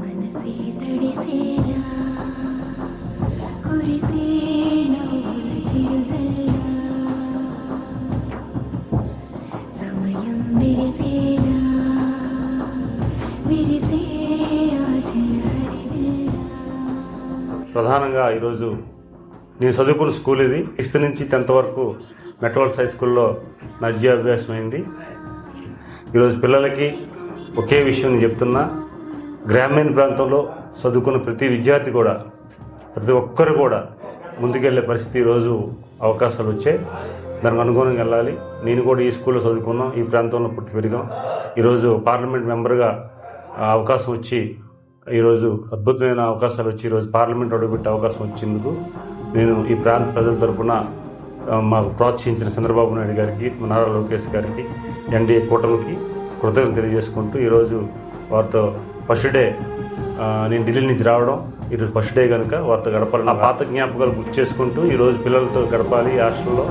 మనసే తడిసేలా చిరుజల్లా? సమయం విరిసేలా విరిసే ప్రధానంగా ఈరోజు నేను చదువుకున్న స్కూల్ ఇది. సిక్స్త్ నుంచి టెన్త్ వరకు మెట్రోల్స్ హై స్కూల్లో నా విద్యాభ్యాసం అయింది ఈరోజు పిల్లలకి ఒకే విషయం నేను చెప్తున్నా. గ్రామీణ ప్రాంతంలో చదువుకున్న ప్రతి విద్యార్థి కూడా ప్రతి ఒక్కరు కూడా ముందుకెళ్ళే పరిస్థితి ఈరోజు అవకాశాలు వచ్చాయి. దానికి అనుగుణంగా వెళ్ళాలి. నేను కూడా ఈ స్కూల్లో చదువుకున్నాం ఈ ప్రాంతంలో పుట్టి పెరిగాం. ఈరోజు పార్లమెంట్ మెంబర్గా ఆ, అవకాశం వచ్చి ఈరోజు అద్భుతమైన అవకాశాలు వచ్చి ఈరోజు పార్లమెంట్ అడుగుపెట్టే అవకాశం వచ్చిందుకు నేను ఈ ప్రాంత ప్రజల తరఫున మాకు ప్రోత్సహించిన చంద్రబాబు నాయుడు గారికి నారా లోకేష్ గారికి ఎన్డీఏ కూటమికి కృతజ్ఞత తెలియజేసుకుంటూ ఈరోజు వారితో ఫస్ట్ డే నేను ఢిల్లీ నుంచి రావడం. ఈరోజు ఫస్ట్ డే కనుక వారితో గడపాలి నా పాత జ్ఞాపకాలు గుర్తు చేసుకుంటూ ఈరోజు పిల్లలతో గడపాలి హాస్టల్లో.